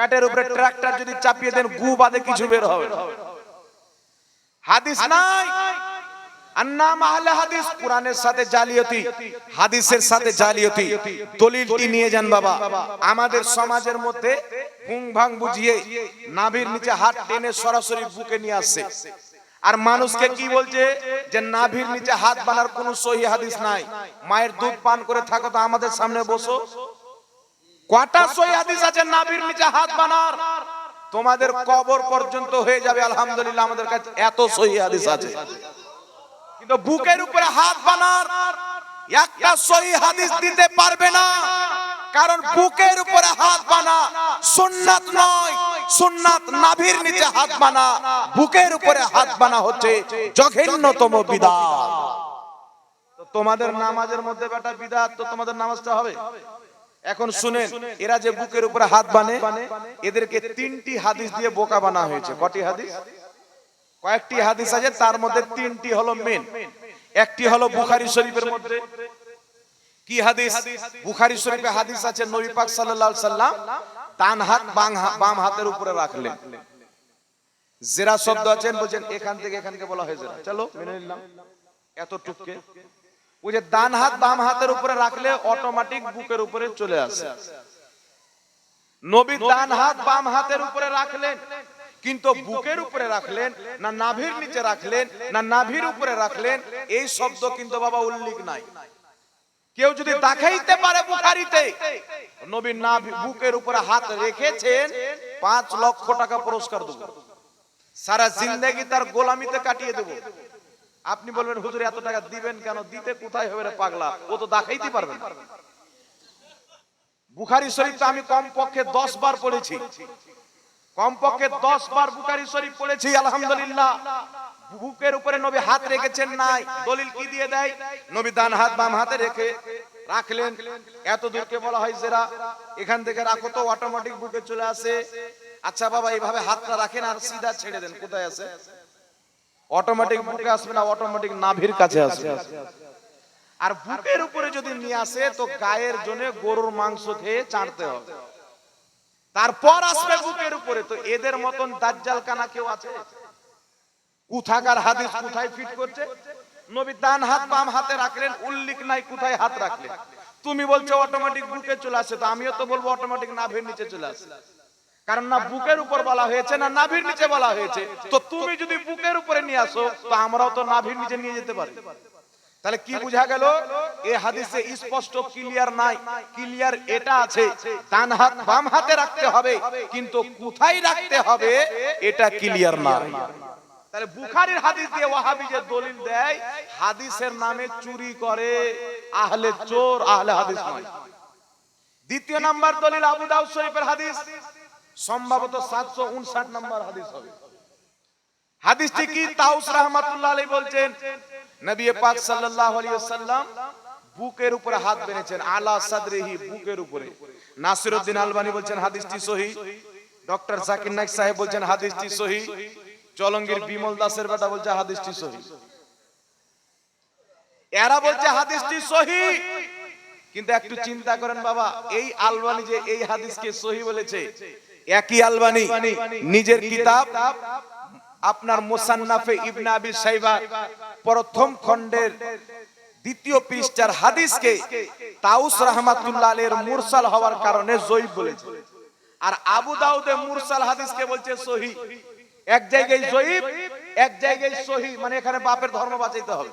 প্যাটের উপরে ট্রাক্টর যদি চাপিয়ে দেন গু বাদে কিছু বের হবে। হাদিস নাই? হাদিস কোরআনের সাথে জালিয়াতি হাদিসের সাথে জালিয়াতি। দলিলটি নিয়ে যান বাবা? আমাদের সমাজের মধ্যে ভুং ভাং বুঝিয়ে নাভির নিচে হাত টেনে সরাসরি বুকে নিয়ে আসছে আর মানুষকে কি বলছে যে নাভির নিচে হাত বানার কোনো সহি হাদিস নাই? মায়ের দুধ পান করে থাকো তো আমাদের সামনে বসো। কটা সহি হাদিস আছে নাভির নিচে হাত বানার? তোমাদের কবর পর্যন্ত হয়ে যাবে আলহামদুলিল্লাহ আমাদের কাছে এত সহি হাদিস আছে। কিন্তু বুকের উপরে হাত বানার একটা সহি হাদিস দিতে পারবে না। কারণ বুকের উপরে হাত বানা সুন্নাত নয় সুন্নাত নাভির নিচে হাত বানা বুকের উপরে হাত বানা হচ্ছে জঘন্যতম বিদাত। তো তোমাদের নামাজের মধ্যে বেটা বিদাত তো তোমাদের নামাজটা হবে? এখন শুনেন এরা যে বুকের উপরে হাত বানে এদেরকে তিনটি হাদিস দিয়ে বোকা বানা হয়েছে। কটি হাদিস? কয়েকটি হাদিস আছে তার মধ্যে তিনটি হলো মেন একটি হলো বুখারি শরীফের মধ্যে। কি হাদিস? বুখারী শরীফে হাদিস আছে নবী পাক সাল্লাল্লাহু আলাইহি সাল্লাম ডান হাত বাম হাতের উপরে রাখলেন। জেরা শব্দ আছেন বলছেন এখান থেকে এখানকে বলা হয় জেরা চলো মেনে নিলাম। এত টুককে ওই যে ডান হাত বাম হাতের উপরে রাখলে অটোমেটিক বুকের উপরে চলে আসে। নবী ডান হাত বাম হাতের উপরে রাখলেন কিন্তু বুকের উপরে রাখলেন না নাভির নিচে রাখলেন না নাভির উপরে রাখলেন এই শব্দ কিন্তু বাবা উল্লেখ নাই। কেউ যদি দেখাইতে পারে বুখারিতে নবী নাভি বুকের উপরে হাত রেখেছেন পাঁচ লক্ষ টাকা পুরস্কার দেবো। সারা জিন্দগি তার গোলামিতে কাটিয়ে দেবো। আপনি বলবেন, হুজুর, এত টাকা দিবেন কেন? দিতে কোথায় হবে রে পাগলা? ও তো দেখাইতে পারবে না। বুখারি শরীফ তো আমি কম পক্ষে দশ বার পড়েছি। কমপক্ষে দশ বার বুখারি শরীফ পড়েছি, আলহামদুলিল্লাহ। বুকের উপরে নবী হাত রেখেছেন নাই। দলিল কি দিয়ে দেয়? নবী ডান হাত, বাম হাতে রেখে রাখলেন। এত দূরকে বলা হয় জেরা। এখান থেকে রাখো তো অটোমেটিক বুকে চলে আসে। আচ্ছা বাবা এইভাবে হাতটা রাখেন আর সিধা ছেড়ে দেন। কোথায় আছে? অটোমেটিক বুকে আসবে না অটোমেটিক নাভির কাছে আসবে। আর বুকের উপরে যদি নিয়ে আসে, তো গায়ের জন্য গরুর মাংস খেয়ে চাঁড়তে হবে। তারপর আসবে বুকের উপরে, তো এদের মতন দাজ্জাল কানা কেউ আছে? কুথাকার হাদিস, কোথায় ফিট করছে? নবী ডান হাত, বাম হাতে রাখলেন, উল্লেখ নাই কোথায় হাত রাখলেন? তুমি বলছো অটোমেটিক বুকে চলে আসে, তো আমিও তো বলব অটোমেটিক নাভির নিচে চলে আসে। কারণ না বুকের উপর বলা হয়েছে, না নাভির নিচে বলা হয়েছে। তো তুমি যদি বুকের উপরে নিয়ে আসো, তো আমরাও তো নাভির নিচে নিয়ে যেতে পারি। তাহলে কি বোঝা গেল? এই হাদিসে স্পষ্ট ক্লিয়ার নাই। ক্লিয়ার এটা আছে, ডান হাত বাম হাতে রাখতে হবে, কিন্তু কোথায় রাখতে হবে, এটা ক্লিয়ার না তাহলে বুখারীর হাদিস দিয়ে ওয়াহাবি যে দলিল দেয়, হাদিসের নামে চুরি করে আহলে চোর, আহলে হাদিস নয়। দ্বিতীয় নাম্বার দলিল আবু দাউদ শরীফের হাদিস। সম্ভবত 759 নম্বর হাদিস হবে। হাদিসটি কি? তাউস রাহমাতুল্লাহ আলাইহি বলছেন, নবী পাক সাল্লাল্লাহু আলাইহি ওয়াসাল্লাম বুকের উপরে হাত বেঁধেছেন, আলা সাদরিহি, বুকের উপরে। নাসিরউদ্দিন আলবানী বলছেন, হাদিসটি সহিহ ডক্টর জাকির নাইক সাহেব বলছেন, হাদিসটি সহিহ চলঙ্গির বিমল দাসের বেটা বলছে, হাদিসটি সহিহ এরা বলছে, হাদিসটি সহিহ কিন্তু একটু চিন্তা করেন বাবা, এই আলবানি যে এই হাদিসকে সহি বলেছে একই আলবানি, নিজের কিতাব, আপনার মুসান্নাফে ইবনে আবি সাইবা প্রথম খণ্ডের দ্বিতীয় পৃষ্ঠার হাদিসকে তাউস রাহমাতুল্লাহ আলাইহির মুরসাল হওয়ার কারণে জয়ীফ বলেছে। আর আবু দাউদে মুরসাল হাদিসকে বলছে সহি। এক জায়গায় জয়ীফ, এক জায়গায় সহি মানে এখানে বাপের ধর্ম বাঁচাইতে হবে।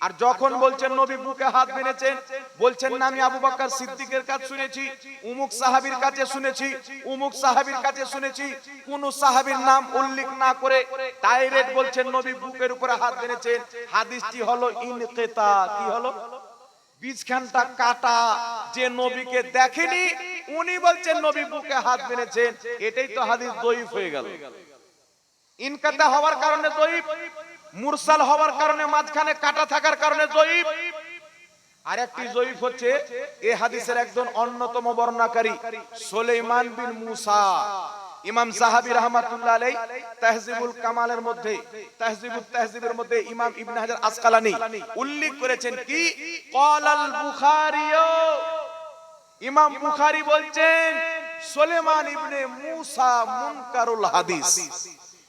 আর যখন বলছেন নবী বুকে হাত বেঁধেছেন বলছেন না আমি আবু বকর সিদ্দিকের কাছে শুনেছি উমুক সাহাবীর কাছে শুনেছি উমুক সাহাবীর কাছে শুনেছি কোন সাহাবীর নাম উল্লেখ না করে ডাইরেক্ট বলছেন নবী বুকের উপরে হাত বেঁধেছেন হাদিসটি হলো ইনকিতা কি হলো? বীজখানটা কাটা যে নবীকে দেখেনি উনি বলছেন নবী বুকে হাত বেঁধেছেন এটাই তো হাদিস দইফ হয়ে গেল। ইনকাতা হওয়ার কারণে দইফ মুরসাল হওয়ার কারণে, মাঝখানে কাটা থাকার কারণে জয়ীফ আর একটি জয়ীফ হচ্ছে এ হাদিসের একজন অন্যতম বর্ণনাকারী সুলাইমান বিন মুসা। ইমাম সাহাবী রাহমাতুল্লাহ আলাই তাহজিবুল কামালের মধ্যে তাহজিবুল তাহজিবের মধ্যে ইমাম ইবনে হাজার আসকালানি উল্লেখ করেছেন কি? ক্বালাল বুখারীও। ইমাম বুখারী বলছেন সুলেমান ইবনে মুসা মুনকারুল হাদিস।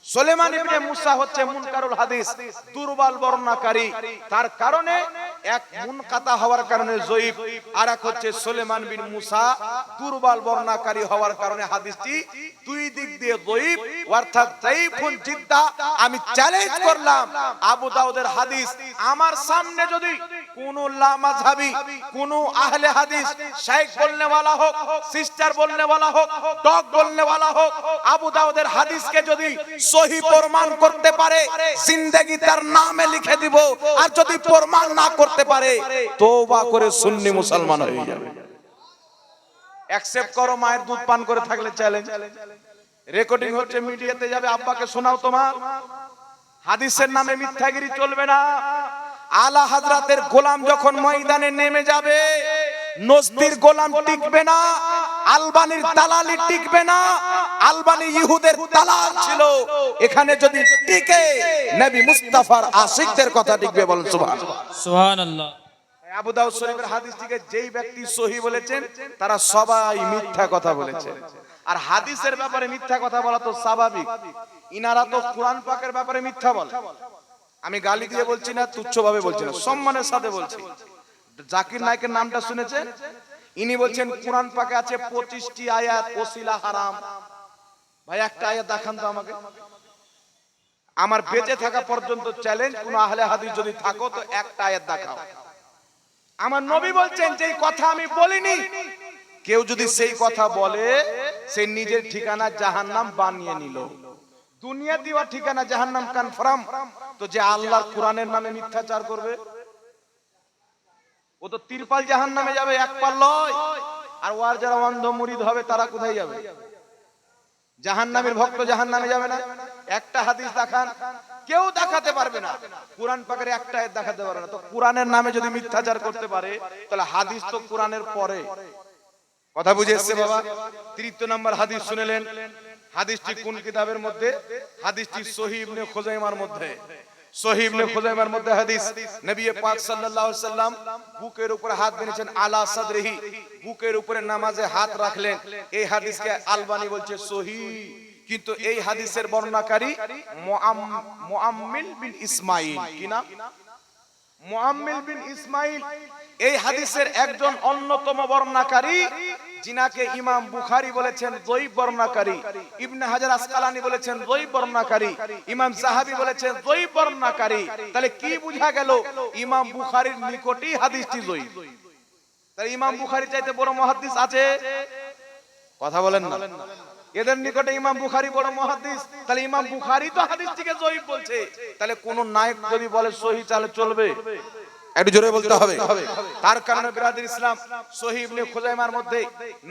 সুলেমান ইবনে মুসা হচ্ছে মুনকারুল হাদিস দুর্বল বর্ণনাকারী তার কারণে এক মুনকাতা হওয়ার কারণে জয়ীফ আর এক হচ্ছে সুলেমান বিন মুসা দুর্বল বর্ণনাকারী হওয়ার কারণে হাদিসটি দুই দিক দিয়ে জয়ীফ অর্থাৎ জয়ীফুন জিদ্দা আমি চ্যালেঞ্জ করলাম আবু দাউদের হাদিস আমার সামনে যদি কোন লামাযহাবি কোন আহলে হাদিস শাইখ বলনে वाला হোক সিস্টার বলনে वाला হোক ডগ বলনে वाला হোক আবু দাউদের হাদিসকে যদি সহি প্রমাণ করতে পারে জিন্দেগি তার নামে লিখে দিব আর যদি প্রমাণ না করতে পারে, তওবা করে সুন্নি মুসলমান হয়ে যাবে। অ্যাকসেপ্ট করো, মায়ের দুধ পান করে থাকলে চ্যালেঞ্জ রেকর্ডিং হচ্ছে, মিডিয়াতে যাবে, আব্বাকে শোনাও তোমার। হাদিসের নামে মিথ্যাগিরি চলবে না। আলা হাজরাতের গোলাম যখন ময়দানে নেমে যাবে নজদির গোলাম টিকবে না। আলবানির দালালি টিকবে না। আলবানি ইহুদের দালাল ছিল। এখানে যদি টিকে নবী মুস্তাফার আশিকদের কথা টিকবে বলেন সুবহানাল্লাহ। সুহান আল্লাহ আবু দাউদ শরীফের হাদিসটিকে যেই ব্যক্তি সহি বলেছেন তারা সবাই মিথ্যা কথা বলেছেন আর হাদিসের ব্যাপারে মিথ্যা কথা বলা তো স্বাভাবিক। ইনারা তো কোরআন পাকের ব্যাপারে মিথ্যা বলে। আমি গালি দিয়ে বলছি না তুচ্ছভাবে বলছি না সম্মানের সাথে বলছি। জাকির নায়কের নামটা শুনেছেন? ইনি বলছেন, কোরআন পাকে আছে পঁচিশটি আয়াত, ওসিলা হারাম। ভাই, একটা আয়াত দেখান তো আমাকে। আমার বেঁচে থাকা পর্যন্ত চ্যালেঞ্জ কোন আহলে হাদিস যদি থাকো তো একটা আয়াত দেখাও। আমার নবী বলছেন যে কথা আমি বলিনি, কেউ যদি সেই কথা বলে, সে নিজের ঠিকানা জাহান্নাম বানিয়ে নিল। দুনিয়া দিওয়া ঠিকানা জাহান্নাম কনফার্ম তো যে আল্লাহর কোরআনের নামে মিথ্যাচার করবে ও তো তিরপাল জাহান্নামে যাবে, এক পাল লয়। আর ওয়ার যারা অন্ধ মুরিদ হবে, তারা কোথায় যাবে? জাহান্নামের ভক্ত জাহান্নামে যাবে না। একটা হাদিস দেখান, কেউ দেখাতে পারবে না। কোরআন পাকের একটা দেখাতে পারবে না। তো কোরআনের নামে যদি মিথ্যাচার করতে পারে, তাহলে হাদিস তো কোরআনের পরে। কথা বুঝে এসছে বাবা? তৃতীয় নম্বর হাদিস শুনেলেন। হাদিসটি কোন কিতাবের মধ্যে? হাদিসটি সহি ইবনে খুজাইমার মধ্যে। সহি খুজাইমার মধ্যে হাদিস নবী পাক সাল্লাল্লাহু আলাইহি সাল্লাম বুকের উপরে হাত বেঁধেছেন আলা সাদরিহি। বুকের উপরে নামাজে হাত রাখলেন। এই হাদিসকে আলবানি বলছে সহি কিন্তু এই হাদিসের বর্ণনাকারী মুআম- মুআম্মিল বিন ইসমাইল কি নাম? মুআম্মিল বিন ইসমাইল, এই হাদিসের একজন অন্যতম বর্ণনাকারী, যিনাকে ইমাম বুখারী বলেছেন দৈব বর্ণনাকারী, ইবনে হাজার আসকালানি বলেছেন দৈব বর্ণনাকারী, ইমাম সাহাবী বলেছেন দৈব বর্ণনাকারী। তাহলে কি বুঝা গেল ইমাম বুখারীর নিকটেই হাদিসটি দৈব তাহলে ইমাম বুখারী চাইতে বড় মুহাদ্দিস আছে? কথা বলেন না। এদের নিকটে ইমাম বুখারি বড় মহাদিস। তাহলে ইমাম বুখারি তো হাদিসটিকে জয়ীফ বলছে। তাহলে কোন নায়ক যদি বলে সহি তাহলে চলবে। একটু জোরে বলতে হবে। তার কারণে বিরাদির ইসলাম সহি ইবনে খুজাইমার মধ্যে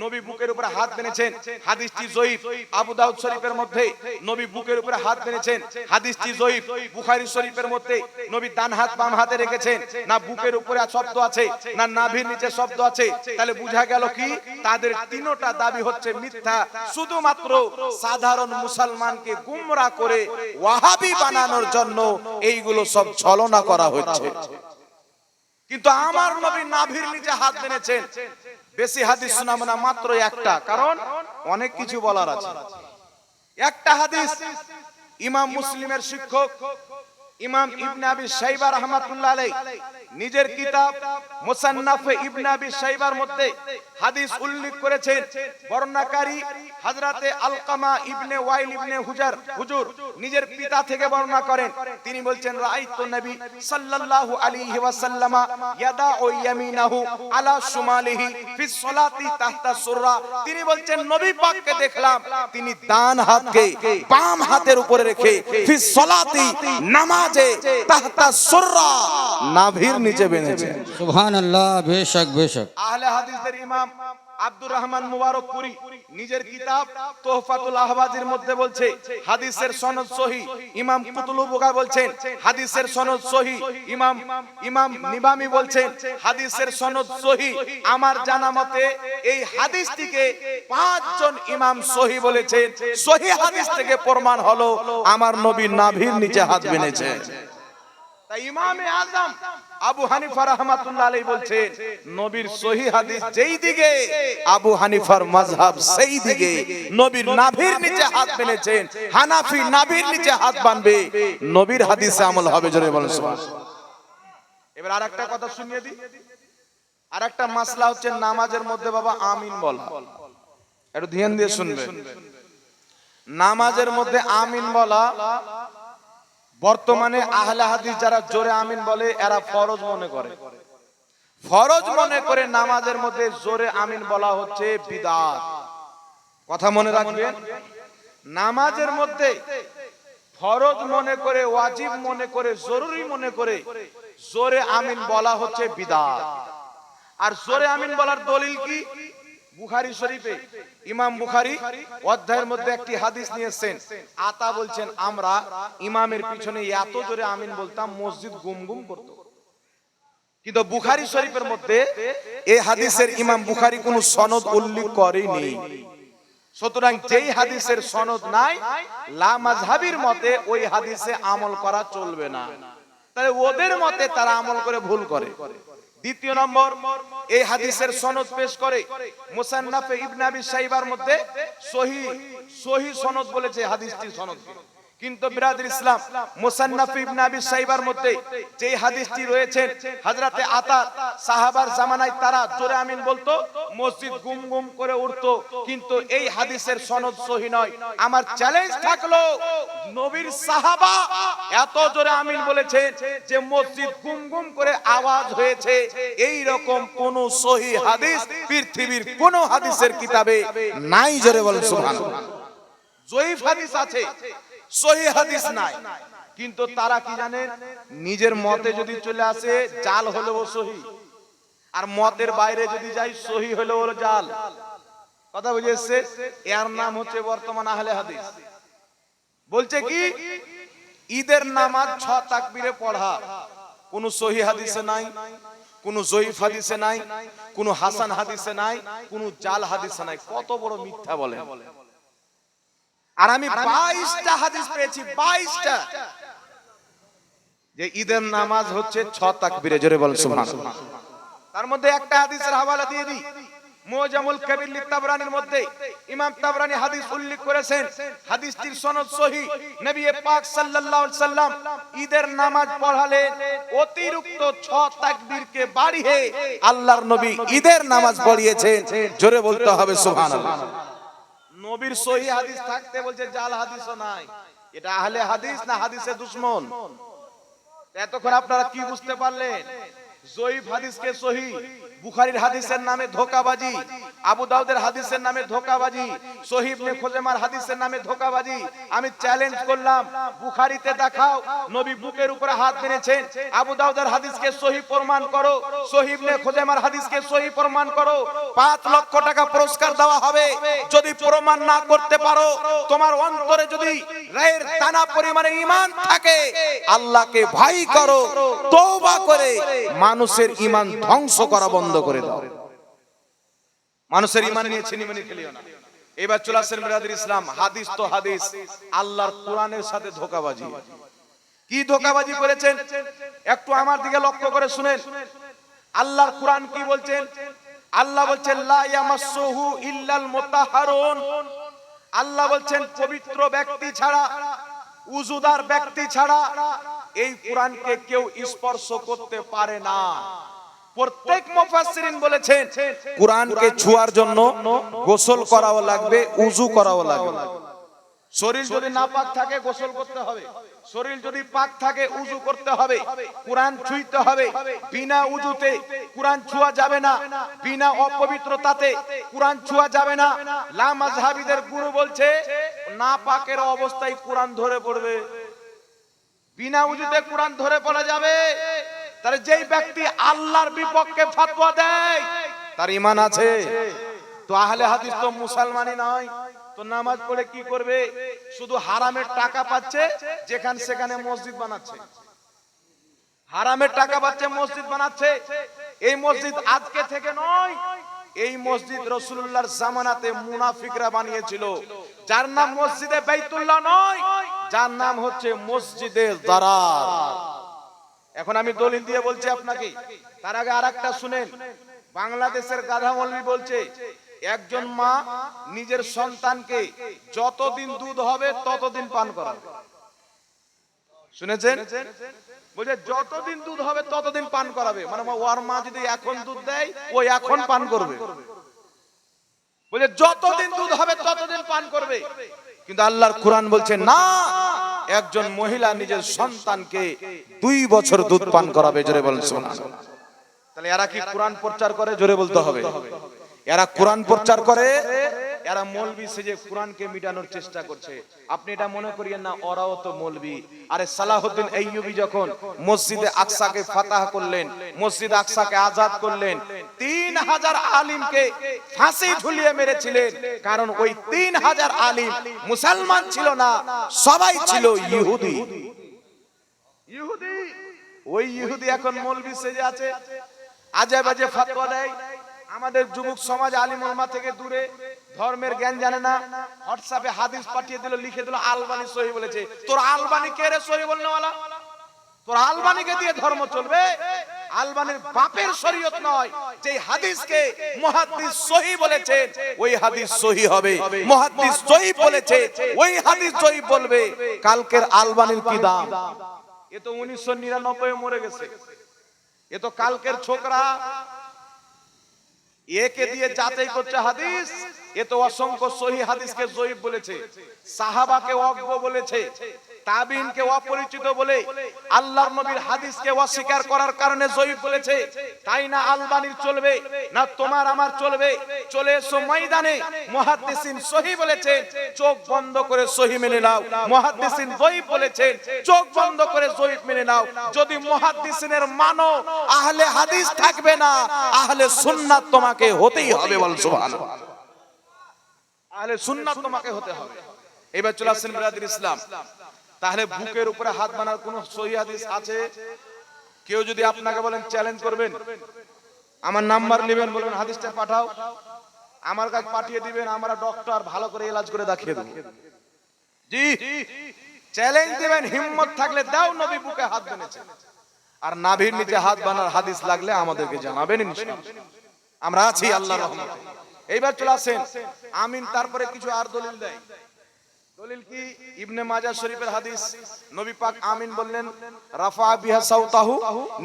নবী বুকের উপরে হাত বেঁধেছেন, হাদিসটি জয়ীফ আবু দাউদ শরীফের মধ্যে নবী বুকের উপরে হাত বেঁধেছেন, হাদিসটি জয়ীফ বুখারী শরীফের মধ্যে নবী ডান হাত বাম হাতে রেখেছেন, না বুকের উপরে শব্দ আছে, না নাভির নিচে শব্দ আছে, তাহলে বুঝা গেল কি তাদের তিনোটা দাবি হচ্ছে মিথ্যা, শুধুমাত্র সাধারণ মুসলমানকে গুমরা করে ওয়াহাবি বানানোর জন্য এইগুলো সব ছলনা করা হচ্ছে। কিন্তু আমার নবী নাভির নিচে হাত মেনেছেন বেশি হাদিস শোনাবো না, মাত্র একটা। কারণ অনেক কিছু বলার আছে। একটা হাদিস ইমাম মুসলিমের শিক্ষক ইমাম ইবনে আবি শাইবা রাহমাতুল্লাহ নিজের কিতাব মুসান্নাফে ইবনে আবি শাইবার মধ্যে হাদিস উল্লেখ করেছেন। বর্ণনাকারী হযরতে আলকামা ইবনে ওয়াইল ইবনে হুজার হুজুর নিজের পিতা থেকে বর্ণনা করেন। তিনি বলছেন, রাআইতু নবী সাল্লাল্লাহু আলাইহি ওয়াসাল্লামা ইয়াদাউ ইয়ামিনাহু আলা শুমালিহি ফি সলাতি তাহতা সুররা। তিনি বলছেন, নবী পাককে দেখলাম, তিনি ডান হাতকে বাম হাতের উপরে রেখে ফি সলাতি নামাজে তাহতা সুররা। নাভির নিচে বেঁধেছে। সুবহানাল্লাহ বেশক বেশক। আহলে হাদিসের ইমাম আব্দুর রহমান মুবারকপুরি নিজের কিতাব তোহফাতুল আহবাজের মধ্যে বলছে, হাদিসের সনদ সহি, ইমাম কুতুলুবুগা বলছেন, হাদিসের সনদ সহি, ইমাম ইমাম নিবামি বলছেন, হাদিসের সনদ সহি, আমার জানা মতে এই হাদিসটিকে পাঁচজন ইমাম সহি বলেছেন, সহি হাদিস থেকে প্রমাণ হলো, আমার নবী নাভির নিচে হাত বেঁধেছে। এবার আরেকটা কথা শুনিয়ে দিই। আরেকটা মাসলা হচ্ছে নামাজের মধ্যে বাবা আমিন বলা। একটু ধ্যান দিয়ে শুনবেন। নামাজের মধ্যে আমিন বলা বর্তমানে আহলে হাদিস যারা জোরে আমিন বলে, এরা ফরজ মনে করে। ফরজ মনে করে নামাজের মধ্যে জোরে আমিন বলা হচ্ছে বিদাত। কথা মনে রাখবেন? নামাজের মধ্যে ফরজ মনে করে, ওয়াজিব মনে করে, জরুরি মনে করে জোরে আমিন বলা হচ্ছে বিদাত। আর জোরে আমিন বলার দলিল কি? বুখারী শরীফে ইমাম বুখারী অধ্যায়ের মধ্যে একটি হাদিস নিয়েছেন। আতা বলছেন, আমরা ইমামের পিছনে এত জোরে আমিন বলতাম, মসজিদ গুম গুম করত। কিন্তু বুখারী শরীফের মধ্যে এই হাদিসের ইমাম বুখারী কোনো সনদ উল্লেখ করেনি। সুতরাং যেই হাদিসের সনদ নাই, লা মাযহাবির মতে ওই হাদিসে আমল করা চলবে না। তাহলে ওদের মতে তারা আমল করে ভুল করে। দ্বিতীয় নম্বর, এই হাদিসের সনদ পেশ করে মুসান্নাফে ইবনাবি সাইবার মধ্যে সহি সহি সনদ বলেছে হাদিসটির সনদ। কিন্তু বিরাদর ইসলাম, মুসান্নাফ ইবনে আবি শাইবার মধ্যে যে হাদিসটি রয়েছে হযরতে আতা সাহাবার জামানায় তারা জোরে আমিন বলতো, মসজিদ গুম গুম করে উঠতো, কিন্তু এই হাদিসের সনদ সহি নয়। আমার চ্যালেঞ্জ থাকল, নবীর সাহাবা এত জোরে আমিন বলেছে যে মসজিদ গুম গুম করে আওয়াজ হয়েছে। এই রকম কোন সহি হাদিস পৃথিবীর কোন হাদিসের কিতাবে নাই জোরে বলেন সুবহানাল্লাহ। জয়ীফ হাদিস আছে সহি হাদিস নাই। কিন্তু তারা কি জানেন নিজের মতে যদি চলে আসে, জাল হলেও সহি। আর মতের বাইরে যদি যাই, সহি হলেও জাল। কথা এর নাম হচ্ছে বর্তমান আহলে হাদিস। বলছে কি? ঈদের নামাজ ছ তাকবীরে পড়া। কোন সহি হাদিসে নাই, কোন জয়ীফ হাদিসে নাই, কোন হাসান হাদিসে নাই, কোন জাল হাদিসে নাই। কত বড় মিথ্যা বলে আর আমি বাইশটা হাদিস পেয়েছি বাইশটা। যে ঈদের নামাজ হচ্ছে ছ তাকবীরে জোরে বলেন সুবহানাল্লাহ তার মধ্যে একটা হাদিসের হাওয়ালা দিয়ে দিই। মুজামুল কবির তাবরানির মধ্যে ইমাম তাবরানি হাদিস উল্লেখ করেছেন। হাদিসটির সনদ সহি। নবী পাক সাল্লাল্লাহু আলাইহি সাল্লাম ঈদের নামাজ পড়ালে অতিরিক্ত ছ তাকবীরকে বাড়িয়ে আল্লাহর নবী ঈদের নামাজ পড়িয়েছেন। জোরে বলতে হবে সুবহানাল্লাহ নবীর সহি হাদিস থাকতে বলছে, জাল হাদিসও নাই। এটা আহলে হাদিস না হাদিসে দুশ্মন? এতক্ষণ আপনারা কি বুঝতে পারলেন? জয়ীফ হাদিসকে সহি। বুখারীর হাদিসের নামে ধোকাবাজি, আবু দাউদের হাদিসের নামে ধোকাবাজি সহিব নে খোজেমার হাদিসের নামে ধোকাবাজি। আমি চ্যালেঞ্জ করলাম, বুখারীতে দেখাও, নবী বুকের উপরে হাত মেরেছেন আবু দাউদের হাদিসকে সহি প্রমাণ করো সহিব নে খোজেমার হাদিসকে সহি প্রমাণ করো। পাঁচ লক্ষ টাকা পুরস্কার দেওয়া হবে। যদি প্রমাণ না করতে পারো, তোমার অন্তরে যদি রায়ের টানা পরিমাণে ঈমান থাকে, আল্লাহকে ভয় করো, তওবা করে মানুষের ঈমান ধ্বংস করা করে দাও। মানুষের ঈমান নিয়ে ছিনিমিনি খেলিও না। এবার চলে আসেন মিরাদুল ইসলাম। হাদিস তো হাদিস। আল্লাহর কোরআনের সাথে ধোকাবাজি। কি ধোকাবাজি করেছেন? একটু আমার দিকে লক্ষ্য করে শুনেন। আল্লাহর কোরআন কি বলছেন? আল্লাহ বলছেন, লা ইয়ামাসসুহু ইল্লাল মুতাহহারুন আল্লাহ বলছেন, পবিত্র ব্যক্তি ছাড়া, উজুদার ব্যক্তি ছাড়া এই কোরআনকে কেউ স্পর্শ করতে পারে না। প্রত্যেক মুফাসসিরিন বলেছেন কোরআনকে ছোঁয়ার জন্য গোসল করাও লাগবে উজু করাও লাগবে। শরীর যদি না পাক থাকে গোসল করতে হবে। শরীর যদি পাক থাকে উজু করতে হবে। কোরআন ছুঁইতে হবে। বিনা উজুতে কোরআন ছোঁয়া যাবে না। বিনা অপবিত্রতাতে কোরআন ছোঁয়া যাবে না। লা মাযহাবিদের গুরু বলছে না পাকের অবস্থায় কোরআন ধরে পড়বে। বিনা উজুতে কোরআন ধরে পড়া যাবে। তাহলে যেই ব্যক্তি আল্লাহর বিপক্ষে ফতোয়া দেয়, তার ঈমান আছে। তো আহলে হাদিস তো মুসলমানই নয়। তো নামাজ পড়ে কি করবে? শুধু হারামের টাকা পাচ্ছে যেখানে সেখানে মসজিদ বানাচ্ছে। হারামের টাকা পাচ্ছে, মসজিদ বানাচ্ছে। এই মসজিদ আজকে থেকে নয়, এই মসজিদ রসুল্লাহর জামানাতে মুনাফিকরা বানিয়েছিল। যার নাম মসজিদে বাইতুল্লাহ নয়, যার নাম হচ্ছে মসজিদে দারার। এখন আমি দলিল দিয়ে বলছি আপনাকে তার আগে আর একটা শুনেন। বাংলাদেশের গাধা মৌলবি বলছে একজন মা নিজের সন্তানকে যতদিন দুধ হবে ততদিন পান করাবে। শুনেছেন? বলছে যতদিন দুধ হবে ততদিন পান করাবে। মানে ওর মা যদি এখন দুধ দেয় ও এখন পান করবে। বলে যতদিন দুধ হবে ততদিন পান করবে। কিন্তু আল্লাহর কোরআন বলছে না একজন মহিলা নিজের সন্তানকে দুই বছর দুধ পান করাবে, জোরে বলেন শোনা তাহলে এরা কি কোরআন প্রচার করে? জোরে বলতে হবে। এরা কোরআন প্রচার করে এরা মৌলবি সেজে কোরআনকে মিটানোর চেষ্টা করছে। আপনি এটা মনে করিয়েন না, ওরাও তো মৌলবি। আরে সালাহুদ্দিন আইয়ুবি যখন মসজিদে আকসাকে ফাতাহ করলেন, মসজিদ আকসাকে আজাদ করলেন, তিন হাজার আলিমকে ফাঁসি ঝুলিয়ে মেরেছিলেন। কারণ ওই তিন হাজার আলিম মুসলমান ছিল না, সবাই ছিল ইহুদি। ইহুদি? ওই ইহুদি এখন মৌলবি সেজে আছে। আজে বাজে ফাতোয়া দেয়। আমাদের যুবক সমাজ আলিম ওলামা থেকে দূরে। ধর্মের জ্ঞান জানে না। হোয়াটসঅ্যাপে হাদিস পাঠিয়ে দিল, লিখে দিল, আলবানি সহি বলেছে। তোর আলবানি কে রে সহি বলনেওয়ালা? তোর আলবানিকে দিয়ে ধর্ম চলবে। আলবানির বাপের শরীয়ত নয় যে হাদিসকে মুহাদ্দিস সহি বলেছে, ওই হাদিস সহি হবে। মুহাদ্দিস সহি বলেছে, ওই হাদিস সহি বলবে। কালকের আলবানির কি দাম? এ তো উনিশশো নিরানব্বই মরে গেছে। এ তো কালকের ছোকরা একে দিয়ে যাচাই করছে হাদিস, এ তো অসংখ্য সহি হাদিসকে জয়ীব বলেছে। সাহাবাকে অজ্ঞ বলেছে। তাবিনকে অপরিচিত বলে আল্লাহর নবীর হাদিসকে অস্বীকার করার কারণে জয়ীব বলেছে, তাই না আলবানির চলবে, না তোমার আমার চলবে? চলে এসো ময়দানে। মুহাদ্দিসিন সহি বলেছেন চোখ বন্ধ করে সহি মেনে নাও। মুহাদ্দিসিন জয়ীব বলেছেন চোখ বন্ধ করে জয়ীব মেনে নাও। যদি মুহাদ্দিসিনের মানো, আহলে হাদিস থাকবে না, আহলে সুন্নাত তোমাকে হতেই হবে, বল সুবহানাল্লাহ। আহলে সুন্নাত তোমাকে হতে হবে। এবার চলে আসছেন ইসলাম। তাহলে বুকের উপরে হাত বানার কোন সহি হাদিস আছে? কেউ যদি আপনাকে বলেন, চ্যালেঞ্জ করবেন? আমার নাম্বার নেবেন বলবেন হাদিসটা পাঠাও। আমার কাছে পাঠিয়ে দিবেন, আমরা ডক্টর ভালো করে ইলাজ করে দেখিয়ে দেবো। জি, চ্যালেঞ্জ দিবেন, হিম্মত থাকলে দাও, নবী বুকে হাত আর নাভির নিচে হাত বানার হাদিস লাগলে আমাদেরকে জানাবেন আমরা আছি রহমতে। এইবার চলে আসেন, আমিন, তারপরে কিছু আর দলিল দেয়। দলিল কি? ইবনে মাজাহ শরীফের হাদিস। নবী পাক আমিন বললেন, রাফা বিহা সাউতাহু।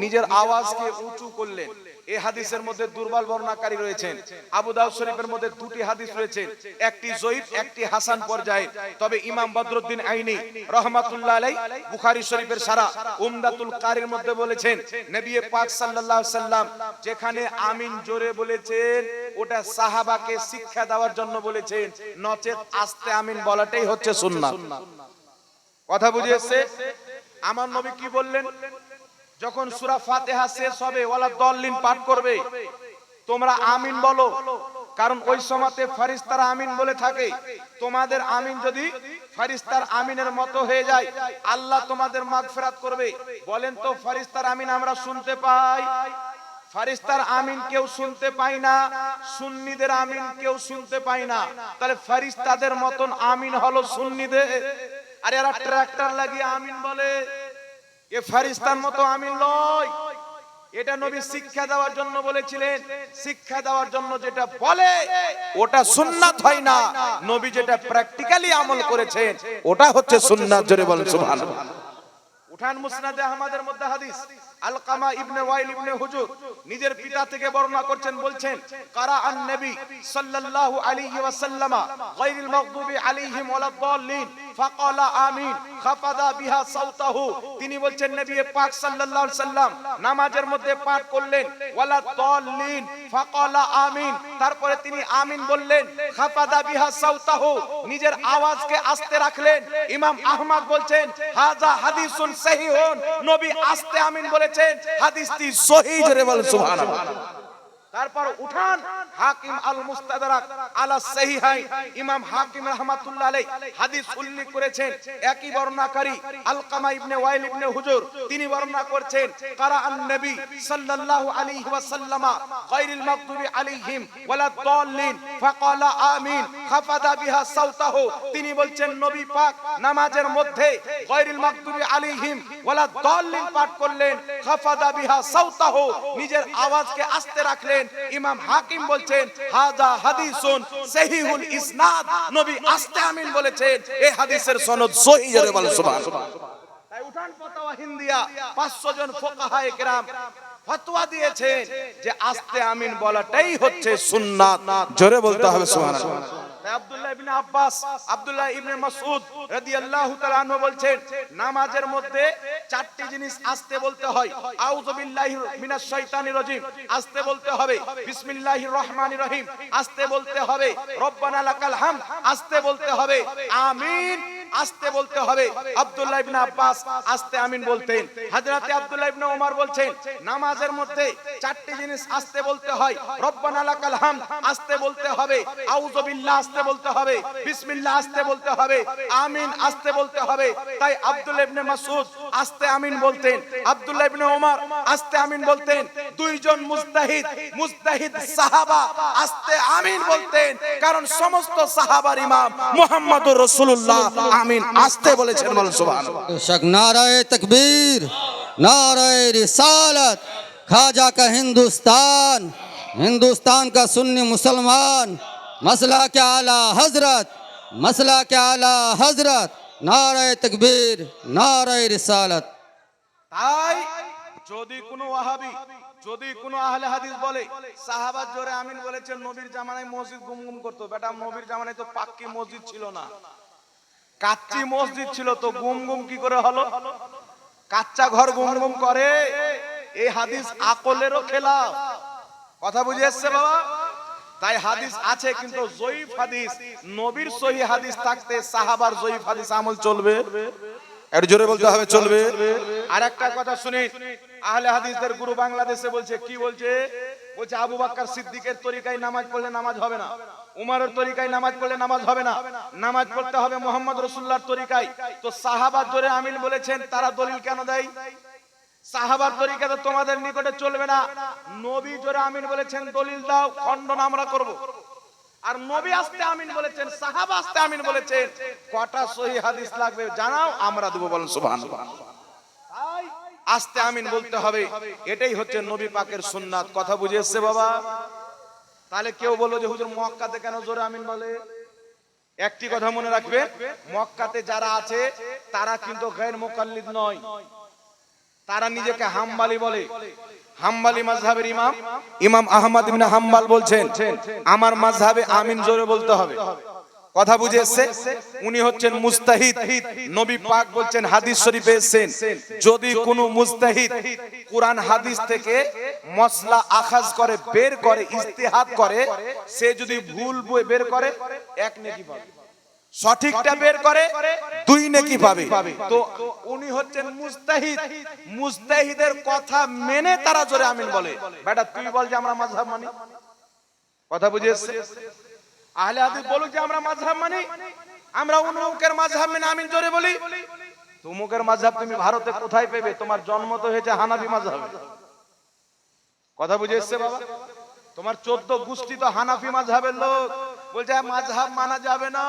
নিজের আওয়াজকে উঁচু করলেন। এই হাদিসের মধ্যে দুর্বল বর্ণনাকারী রয়েছেন। আবু দাউদ শরীফের মধ্যে দুটি হাদিস রয়েছে। একটি জয়ীফ, একটি হাসান পর্যায়ে। তবে ইমাম বদরুদ্দিন আইনি রহমাতুল্লাহ আলাই বুখারী শরীফের সারা উমদাতুল কারির মধ্যে বলেছেন, নবী পাক সাল্লাল্লাহু সাল্লাম যেখানে আমিন জোরে বলেছেন, ওটা সাহাবাকে শিক্ষা দেওয়ার জন্য বলেছেন। নচেত আস্তে আমিন বলাটাই হচ্ছে সুন্নাত। কথা বুঝিয়েছে আমার নবী কি বললেন? যখন সূরা ফাতিহা শেষ হবে, ওয়ালা দল্লিন পাঠ করবে। তোমরা আমিন বলো, কারণ ওই সময়তে ফারিস্তারা আমিন বলে থাকে। তোমাদের আমিন যদি ফারিস্তার আমিনের মতো হয়ে যায়, আল্লাহ তোমাদের মাগফিরাত করবে। বলেন তো ফারিস্তার আমিন আমরা শুনতে পাই? ফারিস্তার আমিন কেউ শুনতে পাই না, সুন্নিদের আমিন কেউ শুনতে পাই না। তাহলে ফারিস্তাদের মতন আমিন হলো সুন্নিদের? আর এরা ট্রাক্টর লাগিয়ে আমিন বলে। এ ফারিস্তার মতো আমি নয়। এটা নবী শিক্ষা দেওয়ার জন্য বলেছিলেন। শিক্ষা দেওয়ার জন্য যেটা বলে ওটা সুন্নাত হয় না। নবী যেটা প্র্যাকটিক্যালি আমল করেছেন ওটা হচ্ছে সুন্নাত জোরে বলেন। সুবহানাল্লাহ। উঠান মুসনাদে আহমদের মধ্যে হাদিস। আলকামা ইবনে ওয়াইল ইবনে হুজুর নিজের পিতা থেকে বর্ণনা করছেন, বলছেন, কারা আন নবী সাল্লাল্লাহু আলাইহি ওয়াসাল্লামা মাগদুবি আলাইহিম ওয়ালাদ-দাল্লিন ফাকালা আমিন, খাফাদা বিহা সাউতাহু। তিনি বলছেন, নবী পাক সাল্লাল্লাহু আলাইহি সাল্লাম নামাজের মধ্যে পাঠ করলেন ওয়ালাদ-দাল্লিন ফাকালা আমিন। তারপরে তিনি আমিন বললেন খাফাদা বিহা সাউতাহু। নিজের আওয়াজকে আস্তে রাখলেন। ইমাম আহমদ বলছেন, হাজা হাদিসুন সহিহুন। নবী আস্তে আমিন বলেছেন, হাদিসটি সহিহ জোরে বল সুবহানাল্লাহ। তারপর উঠান, হাকিম আল মুস্তাদরাক আলা সহিহাই, ইমাম হাকিম রাহমাতুল্লাহ আলাইহি হাদিস উল্লেখ করেছেন, একই বর্ণনাকারী আলকামা ইবনে ওয়াইল ইবনে হুজুর, তিনি বর্ণনা করছেন, কারা আন নবী সাল্লাল্লাহু আলাইহি ওয়াসাল্লামা গায়রিল মাগদুবি আলাইহিম ওয়ালা দাল্লিন ফাকালা আমিন, খাফাদা বিহা সাউতাহু। তিনি বলছেন, নবী পাক নামাজের মধ্যে গায়রিল মাগদুবি আলাইহিম ওয়ালা দাল্লিন পাঠ করলেন, খাফাদা বিহা সাউতাহু। নিজের আওয়াজকে আস্তে রাখলেন ইমাম হাকিম বলছেন, হাজা হাদিসুন সহিহুল ইসনাদ। নবী আস্তে আমিন বলেছেন এই হাদিসের সনদ সহিহ জোরে বলেন, সুবহানাল্লাহ। তাই উঠান ফতোয়া হিন্দিয়া 500 জন ফুকাহায়ে কেরাম ফতোয়া দিয়েছেন যে আস্তে আমিন বলাটাই হচ্ছে সুন্নাত। জোরে বলতে হবে, সুবহানাল্লাহ। নামাজের মধ্যে চারটি জিনিস আস্তে বলতে হয়। আউযু বিল্লাহি মিনাশ শাইতানির বলতে হবে। বিসমিল্লাহির রহমানির রহিম, আস্তে বলতে হবে। রব্বানা আমিন। আস্তে বলতে হবে। আব্দুল্লাহ ইবনে আব্বাস আস্তে আমিন বলতেন। হযরতে আব্দুল্লাহ ইবনে ওমর বলছেন, নামাজের মধ্যে চারটি জিনিস আস্তে বলতে হয়। রব্বানা লাকাল হামদ আস্তে বলতে হবে। আউযু বিল্লাহ আস্তে বলতে হবে। বিসমিল্লাহ আস্তে বলতে হবে। আমিন আস্তে বলতে হবে। তাই আব্দুল্লাহ ইবনে মাসউদ আস্তে আমিন বলতেন আব্দুল্লাহ ইবনে ওমর আস্তে আমিন বলতেন দুইজন মুজতাহিদ মুজতাহিদ সাহাবা আস্তে আমিন বলতেন কারণ সমস্ত সাহাবার ইমাম মুহাম্মদুর রাসূলুল্লাহ আমিন আস্তে বলেছেন বলেন সুবহানাল্লাহ बेशक नाराय तकबीर नाराय रिसालत खाजा का हिंदुस्तान हिंदुस्तान का सुन्नी मुसलमान मसला के आला हजरत मसला के आला हजरत নারায় তকবীর, নারায় রিসালাত। তাই যদি কোনো ওয়াহাবি, যদি কোনো আহলে হাদিস বলে সাহাবাদ জোরে আমিন বলেছেন, নবীর জামানায় মসজিদ গুমগুম করতো। বেটা, নবীর জামানায় তো পাক্কি মসজিদ ছিল না। কাচ্চি মসজিদ ছিল তো গুমগুম কি করে হলো? কাচ্চা ঘর গুমগুম করে। এই হাদিস আকলেরও খেলা কথা বুঝে এসছে বাবা? তাই হাদিস আছে কিন্তু জয়ীফ হাদিস নবীর সহি হাদিস থাকতে সাহাবার জয়ীফ হাদিস আমল চলবে। একটু জোরে বলতে হবে চলবে। আর একটা কথা শুনি আহলে হাদিসদের গুরু বাংলাদেশে বলছে কি বলছে? বলছে আবু বাক্কার সিদ্দিকের তরিকায় নামাজ পড়লে নামাজ হবে না। উমারের তরিকায় নামাজ পড়লে নামাজ হবে না। নামাজ পড়তে হবে মোহাম্মদ রসুল্লাহর তরিকায়। তো সাহাবাদ জোরে আমিন বলেছেন তারা দলিল কেন দেয়? সাহাবার তরিকা তো তোমাদের নিকটে চলবে না। নবী জোরে আমিন বলেছেন, দলিল দাও, খণ্ডন আমরা করব। আর নবী আসতে আমিন বলেছেন, সাহাবা আসতে আমিন বলেছেন, কটা সহি হাদিস লাগবে জানাও, আমরা দেবো বলেন, সুবহানাল্লাহ। আস্তে আমিন বলতে হবে, এটাই হচ্ছে নবী পাকের সুন্নাত। কথা বুঝে এসছে বাবা? তাহলে কেউ বলল যে, হুজুর, মক্কাতে কেন জোরে আমিন বলে? একটি কথা মনে রাখবে, মক্কাতে যারা আছে, তারা কিন্তু গায়ের মোকাল্লিদ নয়। তারা নিজেকে হাম্বালি বলে। হাম্বালি মাযহাবের ইমাম। ইমাম আহমদ ইবনে হাম্বাল বলছেন আমার মাযহাবে আমিন জোরে বলতে হবে। কথা বুঝে এসছে উনি হচ্ছেন মুস্তাহিদ। নবী পাক বলছেন হাদিস শরীফে এসেছেন। যদি কোনো মুস্তাহিদ কোরআন হাদিস থেকে মসলা আখাজ করে বের করে ইস্তেহাদ করে সে যদি ভুল বই বের করে এক নেকি পাবে। সঠিকটা বের করে দুই নেকি পাবে। তো উনি হচ্ছেন মুস্তাহিদ। মুস্তাহিদের কথা মেনে তারা জোরে আমিন বলে। বেটা তুই বল যে আমরা মাযহাব মানি। কথা বুঝে আহলে হাদিস বলুক যে আমরা মাযহাব মানি। আমরা উনুকের মাযহাব মেনে আমিন জোরে বলি। তুমুকের মাযহাব তুমি ভারতে কোথায় পেবে? তোমার জন্ম তো হয়েছে হানাফি মাযহাবে কথা বুঝে এসছে বাবা? তোমার চোদ্দ গোষ্ঠী তো হানাফি মাযহাবের লোক। বলছে মাযহাব মানা যাবে না।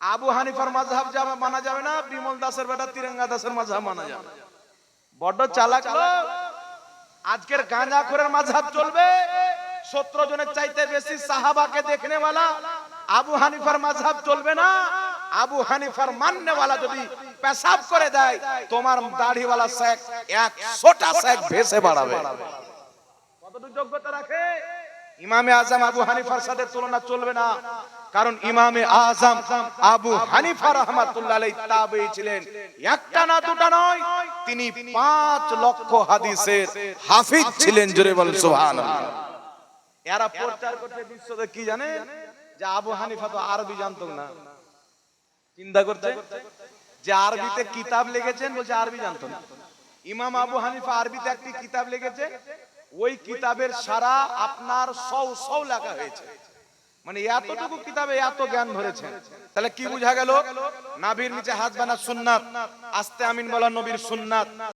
আবু হানিফার মাযহাব যাবে মানা যাবে না, বিমল দাসের বেটা, তিরঙ্গা দাসের মাযহাব মানা যাবে। বড় চালাক লোক। আজকের গাঁজাখোরের মাযহাব চলবে। সতেরো জনের চাইতে বেশি সাহাবাকে দেখনে वाला আবু হানিফার মাযহাব চলবে না। আবু হানিফার মাননেওয়ালা যদি পেশাব করে দেয়, তোমার দাড়িওয়ালা শেখ একশোটা শেখ ভেসে বাড়াবে। কতটুকু যোগ্যতা রাখে? ইমামে আজম আবু হানিফার সাথে তুলনা চলবে না। কারণ ইমামে আজম আবু হানিফা রহমাতুল্লাহ ছিলেন। একটা না দুটা নয়, তিনি পাঁচ লক্ষ হাদিসের হাফিজ ছিলেন, জোরে বল সুবহানাল্লাহ। এরা প্রচার করতে বিশ্বতে কি জানে? যে আবু হানিফা তো আরবি জানতো না। চিন্তা করতে যে আরবিতে কিতাব লিখেছেন বলছে আরবি জানতো না। ইমাম আবু হানিফা আরবিতে একটি কিতাব লিখেছে, ওই কিতাবের সারা আপনার সৌ সৌ লেখা হয়েছে। মানে এতটুকু কিতাবে এত জ্ঞান ধরেছেন। তাহলে কি বুঝা গেল? নাভির নিচে হাত বানা সুন্নাত, আস্তে আমিন বলা নবীর সুন্নাত।